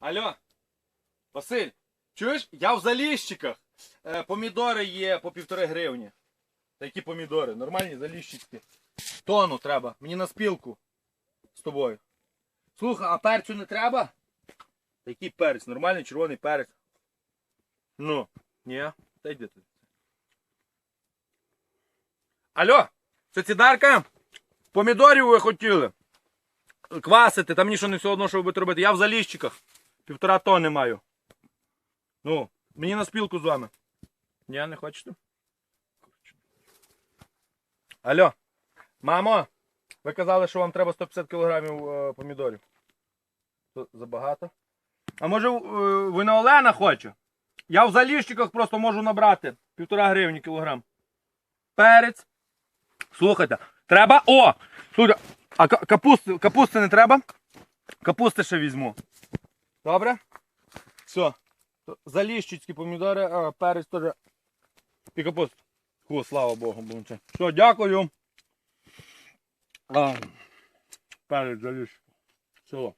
Алло, Василь, чуєш? Я в заліщиках. Е, помідори є по півтори гривні. Та які помідори? Нормальні заліщицькі. Тону треба. Мені на спілку. З тобою. Слухай, а перцю не треба? Та який перець? Нормальний червоний перець. Ну, ні. Та йди ти. Алло, це цідарка? Помідорів ви хотіли? Квасити, там що не все одно, що ви будете робити. Я в заліщиках. Півтора тонни маю. Ну, мені на спілку з вами. Ні, не хочете? Алло, мамо, ви казали, що вам треба 150 кілограмів е, помідорів. То забагато. А може е, ви не Олена хоче? Я в заліщиках просто можу набрати півтора гривні кілограм. Перець. Слухайте, треба. О! Слухайте, а капусти, капусти не треба? Капусти ще візьму. Добре? Все. Заліщицькі помідори, а перець теж. І капусту. Фу, слава Богу, бунче. Все, дякую. А, перець заліщ. Все.